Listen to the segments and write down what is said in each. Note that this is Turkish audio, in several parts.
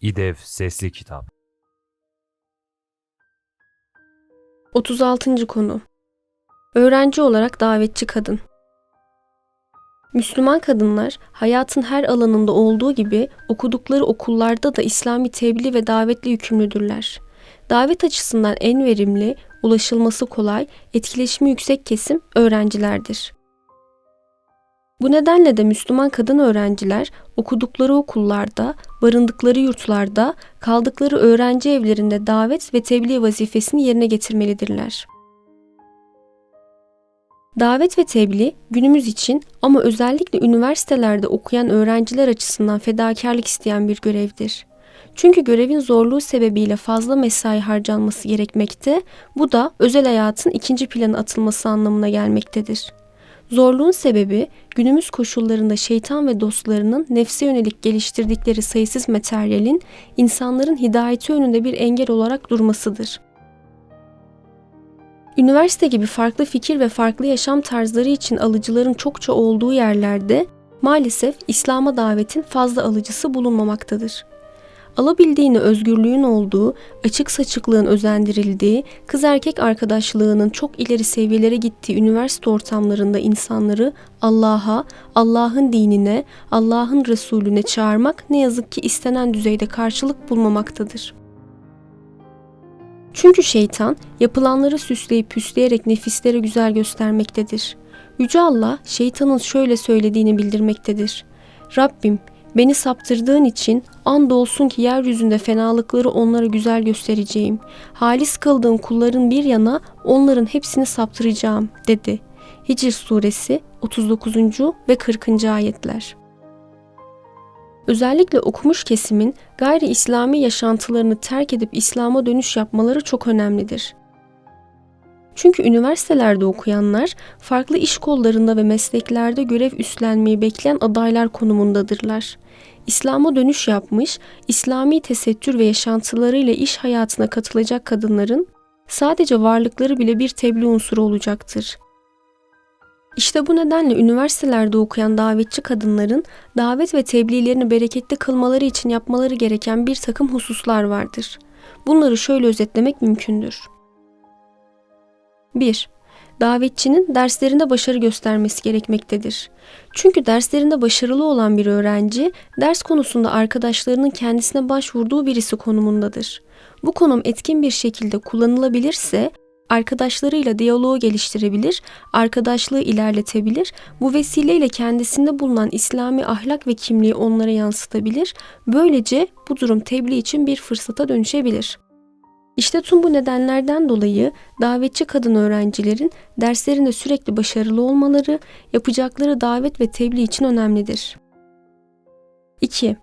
İDEV Sesli Kitap 36. konu Öğrenci olarak davetçi kadın Müslüman kadınlar hayatın her alanında olduğu gibi okudukları okullarda da İslami tebliğ ve davetle yükümlüdürler. Davet açısından en verimli, ulaşılması kolay, etkileşimi yüksek kesim öğrencilerdir. Bu nedenle de Müslüman kadın öğrenciler okudukları okullarda, barındıkları yurtlarda, kaldıkları öğrenci evlerinde davet ve tebliğ vazifesini yerine getirmelidirler. Davet ve tebliğ günümüz için ama özellikle üniversitelerde okuyan öğrenciler açısından fedakarlık isteyen bir görevdir. Çünkü görevin zorluğu sebebiyle fazla mesai harcanması gerekmekte, bu da özel hayatın ikinci plana atılması anlamına gelmektedir. Zorluğun sebebi günümüz koşullarında şeytan ve dostlarının nefse yönelik geliştirdikleri sayısız materyalin insanların hidayeti önünde bir engel olarak durmasıdır. Üniversite gibi farklı fikir ve farklı yaşam tarzları için alıcıların çokça olduğu yerlerde maalesef İslam'a davetin fazla alıcısı bulunmamaktadır. Alabildiğini özgürlüğün olduğu, açık saçıklığın özendirildiği, kız erkek arkadaşlığının çok ileri seviyelere gittiği üniversite ortamlarında insanları Allah'a, Allah'ın dinine, Allah'ın Resulüne çağırmak ne yazık ki istenen düzeyde karşılık bulmamaktadır. Çünkü şeytan yapılanları süsleyip püsleyerek nefislere güzel göstermektedir. Yüce Allah şeytanın şöyle söylediğini bildirmektedir. Rabbim beni saptırdığın için andolsun ki yeryüzünde fenalıkları onlara güzel göstereceğim. Halis kıldığın kulların bir yana onların hepsini saptıracağım dedi. Hicr suresi 39. ve 40. ayetler. Özellikle okumuş kesimin gayri İslami yaşantılarını terk edip İslam'a dönüş yapmaları çok önemlidir. Çünkü üniversitelerde okuyanlar farklı iş kollarında ve mesleklerde görev üstlenmeyi bekleyen adaylar konumundadırlar. İslam'a dönüş yapmış, İslami tesettür ve yaşantılarıyla iş hayatına katılacak kadınların sadece varlıkları bile bir tebliğ unsuru olacaktır. İşte bu nedenle üniversitelerde okuyan davetçi kadınların davet ve tebliğlerini bereketli kılmaları için yapmaları gereken bir takım hususlar vardır. Bunları şöyle özetlemek mümkündür. 1. Davetçinin derslerinde başarı göstermesi gerekmektedir. Çünkü derslerinde başarılı olan bir öğrenci, ders konusunda arkadaşlarının kendisine başvurduğu birisi konumundadır. Bu konum etkin bir şekilde kullanılabilirse, arkadaşlarıyla diyaloğu geliştirebilir, arkadaşlığı ilerletebilir, bu vesileyle kendisinde bulunan İslami ahlak ve kimliği onlara yansıtabilir, böylece bu durum tebliğ için bir fırsata dönüşebilir. İşte tüm bu nedenlerden dolayı davetçi kadın öğrencilerin derslerinde sürekli başarılı olmaları, yapacakları davet ve tebliğ için önemlidir. 2.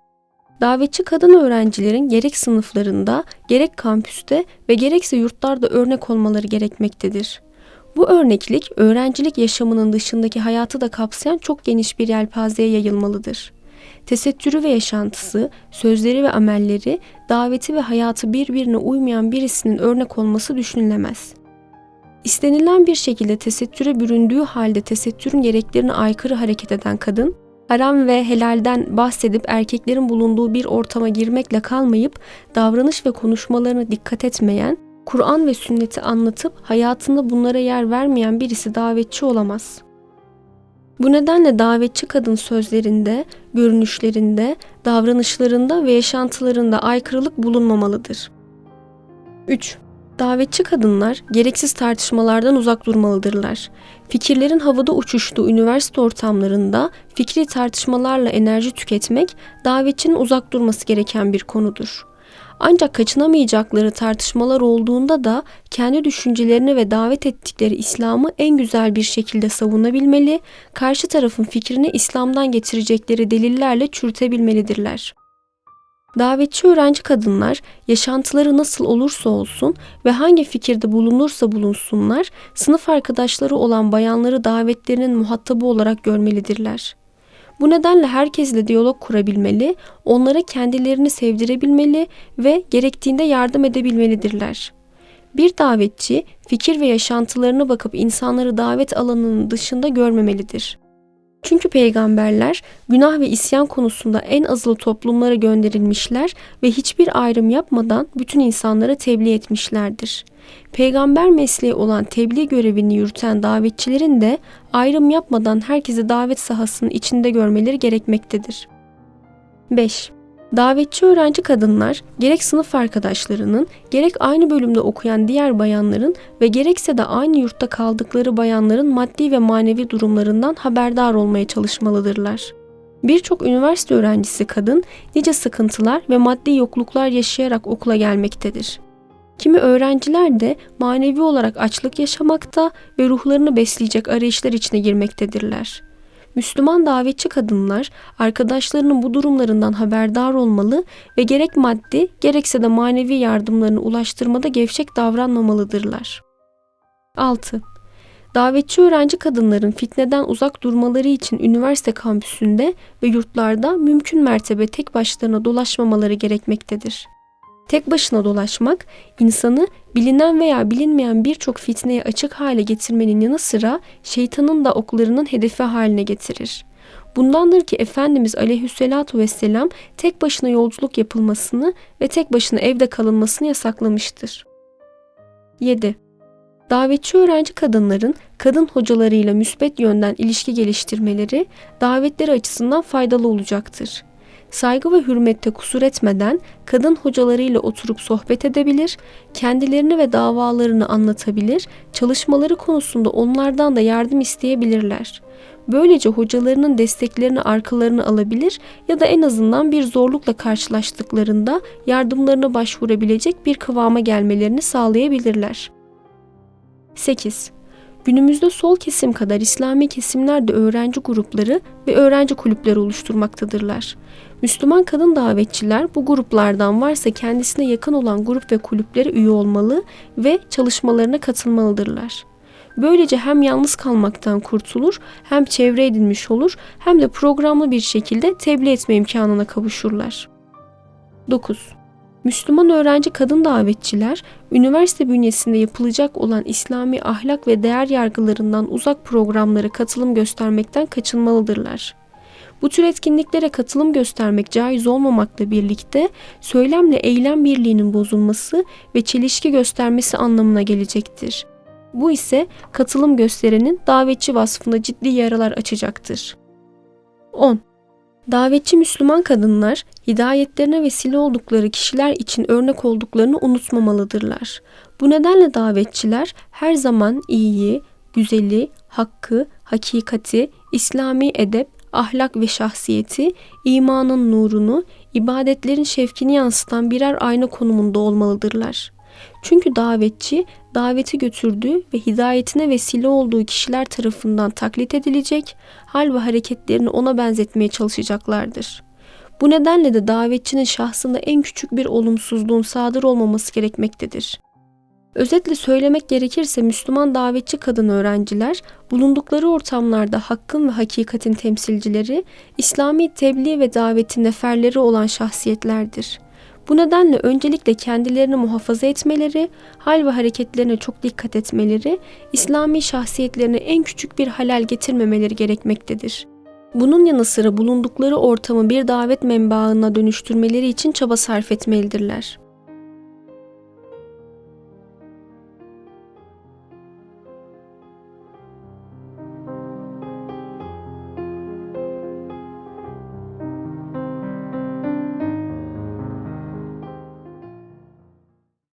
Davetçi kadın öğrencilerin gerek sınıflarında, gerek kampüste ve gerekse yurtlarda örnek olmaları gerekmektedir. Bu örneklik öğrencilik yaşamının dışındaki hayatı da kapsayan çok geniş bir yelpazeye yayılmalıdır. Tesettürü ve yaşantısı, sözleri ve amelleri, daveti ve hayatı birbirine uymayan birisinin örnek olması düşünülemez. İstenilen bir şekilde tesettüre büründüğü halde tesettürün gereklerine aykırı hareket eden kadın, haram ve helalden bahsedip erkeklerin bulunduğu bir ortama girmekle kalmayıp davranış ve konuşmalarına dikkat etmeyen, Kur'an ve sünneti anlatıp hayatında bunlara yer vermeyen birisi davetçi olamaz. Bu nedenle davetçi kadın sözlerinde, görünüşlerinde, davranışlarında ve yaşantılarında aykırılık bulunmamalıdır. 3. Davetçi kadınlar gereksiz tartışmalardan uzak durmalıdırlar. Fikirlerin havada uçuştuğu üniversite ortamlarında fikri tartışmalarla enerji tüketmek davetçinin uzak durması gereken bir konudur. Ancak kaçınamayacakları tartışmalar olduğunda da kendi düşüncelerini ve davet ettikleri İslam'ı en güzel bir şekilde savunabilmeli, karşı tarafın fikrini İslam'dan getirecekleri delillerle çürütebilmelidirler. Davetçi öğrenci kadınlar yaşantıları nasıl olursa olsun ve hangi fikirde bulunursa bulunsunlar, sınıf arkadaşları olan bayanları davetlerinin muhatabı olarak görmelidirler. Bu nedenle herkesle diyalog kurabilmeli, onlara kendilerini sevdirebilmeli ve gerektiğinde yardım edebilmelidirler. Bir davetçi fikir ve yaşantılarına bakıp insanları davet alanının dışında görmemelidir. Çünkü peygamberler günah ve isyan konusunda en azılı toplumlara gönderilmişler ve hiçbir ayrım yapmadan bütün insanlara tebliğ etmişlerdir. Peygamber mesleği olan tebliğ görevini yürüten davetçilerin de ayrım yapmadan herkesi davet sahasının içinde görmeleri gerekmektedir. 5. Davetçi öğrenci kadınlar gerek sınıf arkadaşlarının, gerek aynı bölümde okuyan diğer bayanların ve gerekse de aynı yurtta kaldıkları bayanların maddi ve manevi durumlarından haberdar olmaya çalışmalıdırlar. Birçok üniversite öğrencisi kadın nice sıkıntılar ve maddi yokluklar yaşayarak okula gelmektedir. Kimi öğrenciler de manevi olarak açlık yaşamakta ve ruhlarını besleyecek arayışlar içine girmektedirler. Müslüman davetçi kadınlar arkadaşlarının bu durumlarından haberdar olmalı ve gerek maddi gerekse de manevi yardımlarını ulaştırmada gevşek davranmamalıdırlar. 6. Davetçi öğrenci kadınların fitneden uzak durmaları için üniversite kampüsünde ve yurtlarda mümkün mertebe tek başlarına dolaşmamaları gerekmektedir. Tek başına dolaşmak insanı bilinen veya bilinmeyen birçok fitneye açık hale getirmenin yanı sıra şeytanın da oklarının hedefi haline getirir. Bundandır ki Efendimiz aleyhissalatu vesselam tek başına yolculuk yapılmasını ve tek başına evde kalınmasını yasaklamıştır. 7. Davetçi öğrenci kadınların kadın hocalarıyla müsbet yönden ilişki geliştirmeleri davetleri açısından faydalı olacaktır saygı ve hürmette kusur etmeden kadın hocalarıyla oturup sohbet edebilir, kendilerini ve davalarını anlatabilir, çalışmaları konusunda onlardan da yardım isteyebilirler. Böylece hocalarının desteklerini arkalarını alabilir ya da en azından bir zorlukla karşılaştıklarında yardımlarına başvurabilecek bir kıvama gelmelerini sağlayabilirler. 8. Günümüzde sol kesim kadar İslami kesimler de öğrenci grupları ve öğrenci kulüpleri oluşturmaktadırlar. Müslüman kadın davetçiler bu gruplardan varsa kendisine yakın olan grup ve kulüplere üye olmalı ve çalışmalarına katılmalıdırlar. Böylece hem yalnız kalmaktan kurtulur, hem çevre edinmiş olur, hem de programlı bir şekilde tebliğ etme imkanına kavuşurlar. 9. Müslüman öğrenci kadın davetçiler, üniversite bünyesinde yapılacak olan İslami ahlak ve değer yargılarından uzak programlara katılım göstermekten kaçınmalıdırlar. Bu tür etkinliklere katılım göstermek caiz olmamakla birlikte söylemle eylem birliğinin bozulması ve çelişki göstermesi anlamına gelecektir. Bu ise katılım gösterenin davetçi vasfında ciddi yaralar açacaktır. 10. Davetçi Müslüman kadınlar hidayetlerine vesile oldukları kişiler için örnek olduklarını unutmamalıdırlar. Bu nedenle davetçiler her zaman iyiyi, güzeli, hakkı, hakikati, İslami edep, ahlak ve şahsiyeti, imanın nurunu, ibadetlerin şevkini yansıtan birer ayna konumunda olmalıdırlar. Çünkü davetçi daveti götürdüğü ve hidayetine vesile olduğu kişiler tarafından taklit edilecek, hal ve hareketlerini ona benzetmeye çalışacaklardır. Bu nedenle de davetçinin şahsında en küçük bir olumsuzluğun sadır olmaması gerekmektedir. Özetle söylemek gerekirse Müslüman davetçi kadın öğrenciler bulundukları ortamlarda hakkın ve hakikatin temsilcileri, İslami tebliğ ve davetin neferleri olan şahsiyetlerdir. Bu nedenle öncelikle kendilerini muhafaza etmeleri, hal ve hareketlerine çok dikkat etmeleri, İslami şahsiyetlerine en küçük bir halal getirmemeleri gerekmektedir. Bunun yanı sıra bulundukları ortamı bir davet menbaına dönüştürmeleri için çaba sarf etmelidirler.